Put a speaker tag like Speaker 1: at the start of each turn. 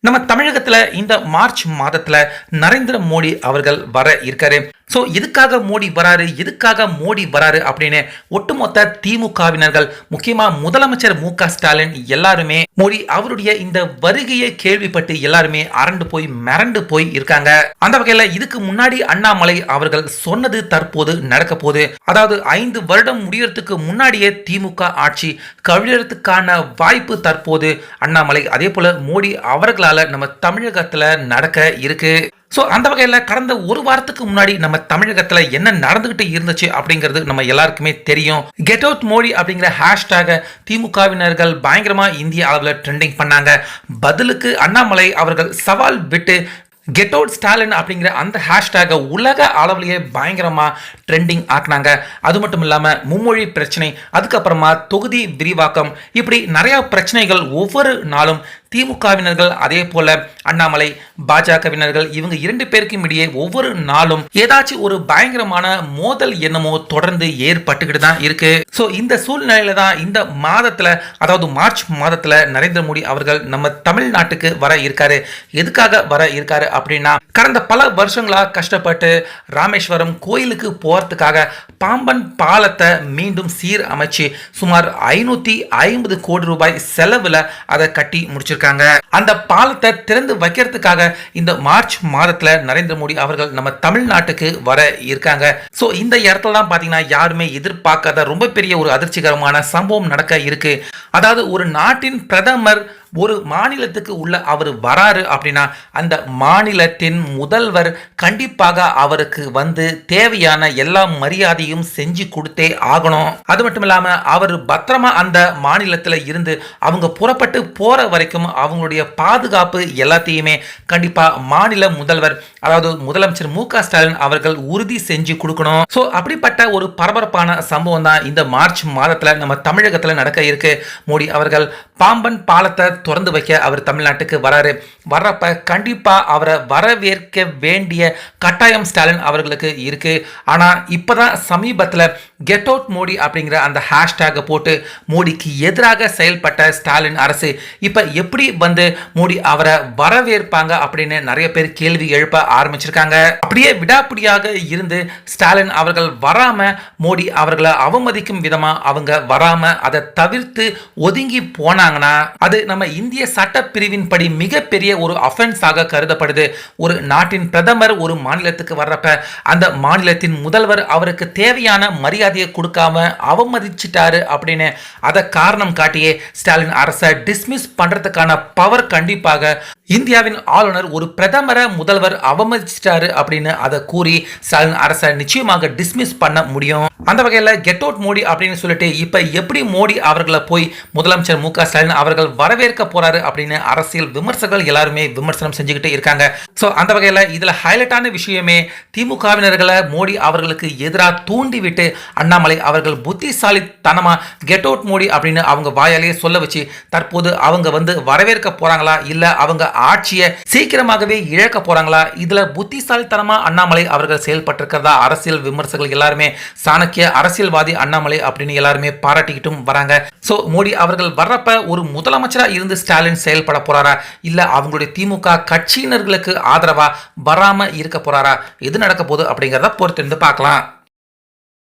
Speaker 1: நம்ம தமிழகத்துல இந்த மார்ச் மாதத்துல நரேந்திர மோடி அவர்கள் வர இருக்காரு. ஸோ எதுக்காக மோடி வராரு? எதுக்காக மோடி வராரு அப்படின்னு ஒட்டுமொத்த திமுகவினர்கள் முக்கியமாக முதலமைச்சர் மு க ஸ்டாலின் எல்லாருமே மோடி அவருடைய இந்த வருகையை கேள்விப்பட்டு எல்லாருமே அரண்டு போய் மிரண்டு போய் இருக்காங்க. அந்த வகையில் இதுக்கு முன்னாடி அண்ணாமலை அவர்கள் சொன்னது தற்போது நடக்க போது அதாவது ஐந்து வருடம் முடியறதுக்கு முன்னாடியே திமுக ஆட்சி கவிழறதுக்கான வாய்ப்பு தற்போது அண்ணாமலை. அதே போல மோடி அவர்களால் நம்ம தமிழகத்தில் நடக்க இருக்கு. ஸோ அந்த வகையில் கடந்த ஒரு வாரத்துக்கு முன்னாடி நம்ம தமிழகத்தில் என்ன நடந்துகிட்டு இருந்துச்சு அப்படிங்கிறது நம்ம எல்லாருக்குமே தெரியும். கெட் அவுட் மோடி அப்படிங்கிற ஹேஷ்டேகை திமுகவினர்கள் பயங்கரமாக இந்திய அளவில் ட்ரெண்டிங் பண்ணாங்க. பதிலுக்கு அண்ணாமலை அவர்கள் சவால் விட்டு கெட் அவுட் ஸ்டாலின் அப்படிங்கிற அந்த ஹேஷ்டேகை உலக அளவிலேயே பயங்கரமாக ட்ரெண்டிங் ஆக்குனாங்க. அது மட்டும் இல்லாமல் மும்மொழி பிரச்சனை அதுக்கப்புறமா தொகுதி விரிவாக்கம் இப்படி நிறையா பிரச்சனைகள் ஒவ்வொரு நாளும் திமுகவினர்கள் அதே போல அண்ணாமலை பாஜகவினர்கள் இவங்க இரண்டு பேருக்கும் இடையே ஒவ்வொரு நாளும் ஏதாச்சும் ஒரு பயங்கரமான மோதல் என்னமோ தொடர்ந்து ஏற்பட்டுக்கிட்டு தான் இருக்கு. ஸோ இந்த சூழ்நிலையில தான் இந்த மாதத்துல அதாவது மார்ச் மாதத்துல நரேந்திர மோடி அவர்கள் நம்ம தமிழ்நாட்டுக்கு வர இருக்காரு. எதுக்காக வர இருக்காரு அப்படின்னா கடந்த பல வருஷங்களா கஷ்டப்பட்டு ராமேஸ்வரம் கோயிலுக்கு போறதுக்காக பாம்பன் பாலத்தை மீண்டும் சீர் அமைச்சு சுமார் ஐநூத்தி ஐம்பது கோடி ரூபாய் செலவுல அதை கட்டி முடிச்சிருக்காங்க. அந்த பாலத்தை திறந்து வைக்கிறதுக்காக இந்த மார்ச் மாதத்துல நரேந்திர மோடி அவர்கள் நம்ம தமிழ்நாட்டுக்கு வர இருக்காங்க. ஸோ இந்த இடத்துல தான் பார்த்தீங்கன்னா யாருமே எதிர்பார்க்காத ரொம்ப பெரிய ஒரு அதிர்ச்சிகரமான சம்பவம் நடக்க இருக்கு. அதாவது ஒரு நாட்டின் பிரதமர் ஒரு மாநிலத்துக்கு உள்ள அவர் வராரு அப்படின்னா அந்த மாநிலத்தின் முதல்வர் கண்டிப்பாக அவருக்கு வந்து தேவையான எல்லா மரியாதையும் செஞ்சு கொடுத்தே ஆகணும். அது மட்டும் இல்லாமல் அவர் பத்திரமா அந்த மாநிலத்தில் இருந்து அவங்க புறப்பட்டு போற வரைக்கும் அவங்களுடைய பாதுகாப்பு எல்லாத்தையுமே கண்டிப்பா மாநில முதல்வர் அதாவது முதலமைச்சர் மு ஸ்டாலின் அவர்கள் உறுதி செஞ்சு கொடுக்கணும். ஸோ அப்படிப்பட்ட ஒரு பரபரப்பான சம்பவம் தான் இந்த மார்ச் மாதத்தில் நம்ம தமிழகத்தில் நடக்க இருக்கு. மோடி அவர்கள் பாம்பன் பாலத்தை திறந்து வைக்க அவர் தமிழ்நாட்டுக்கு வராரு. வர்றப்ப கண்டிப்பாக அவரை வரவேற்க வேண்டிய கட்டாயம் ஸ்டாலின் அவர்களுக்கு இருக்கு. ஆனால் இப்பதான் சமீபத்தில் கெட் அவுட் மோடி அப்படிங்கிற அந்த ஹேஷ்டேகை போட்டு மோடிக்கு எதிராக செயல்பட்ட ஸ்டாலின் அரசு இப்போ எப்படி வந்து மோடி அவரை வரவேற்பாங்க அப்படின்னு நிறைய பேர் கேள்வி எழுப்ப ஆரம்பிச்சிருக்காங்க. அப்படியே விடாப்பிடியாக இருந்து ஸ்டாலின் அவர்கள் வராம மோடி அவர்களை அவமதிக்கும் விதமாக அவங்க வராம அதை தவிர்த்து ஒதுங்கி போனாங்கன்னா அது நம்ம இந்திய சட்டப்பிரிவின்படி படி மிகப்பெரிய ஒரு அஃபென்ஸாக கருதப்படுது. ஒரு நாட்டின் பிரதமர் ஒரு மாநிலத்துக்கு வர்றப்ப அந்த மாநிலத்தின் முதல்வர் அவருக்கு தேவையான மரியாதையை கொடுக்காம அவமதிச்சிட்டாரு அப்படின்னு அதை காரணம் காட்டியே ஸ்டாலின் அரசை டிஸ்மிஸ் பண்ணுறதுக்கான பவர் கண்டிப்பாக இந்தியாவின் ஆளுநர் ஒரு பிரதமரை முதல்வர் அவமதிச்சிட்டாரு அப்படின்னு அதை கூறி ஸ்டாலின் அரசை நிச்சயமாக டிஸ்மிஸ் பண்ண முடியும். அந்த வகையில் கெட் அவுட் மோடி அப்படின்னு சொல்லிட்டு இப்போ எப்படி மோடி அவர்களை போய் முதலமைச்சர் மு ஸ்டாலின் அவர்கள் வரவேற்க போறாரு அப்படின்னு அரசியல் விமர்சகர்கள் எல்லாருமே விமர்சனம் செஞ்சுக்கிட்டே இருக்காங்க. ஸோ அந்த வகையில் இதில் ஹைலைட்டான விஷயமே திமுகவினர்களை மோடி அவர்களுக்கு எதிராக தூண்டிவிட்டு அண்ணாமலை அவர்கள் புத்திசாலித்தனமாக கெட் அவுட் மோடி அப்படின்னு அவங்க வாயாலேயே சொல்ல வச்சு தற்போது அவங்க வந்து வரவேற்க போறாங்களா இல்லை அவங்க ஆட்சியை சீக்கிரமாகவே இழக்க போறாங்களா? இதுல புத்திசாலித்தனமா அண்ணாமலை அவர்கள் செயல்பட்டிருக்கிறதா? அரசியல் விமர்சகர்கள் எல்லாருமே சாணக்கிய அரசியல்வாதி அண்ணாமலை அப்படின்னு எல்லாருமே பாராட்டிக்கிட்டும் வராங்க. ஸோ மோடி அவர்கள் வர்றப்ப ஒரு முதலமைச்சராக இருந்து ஸ்டாலின் செயல்பட போறாரா? இல்லை அவங்களுடைய திமுக கட்சியினர்களுக்கு ஆதரவா வராம இருக்க போறாரா? எது நடக்க போகுது அப்படிங்கிறத பொறுத்திருந்து பார்க்கலாம்.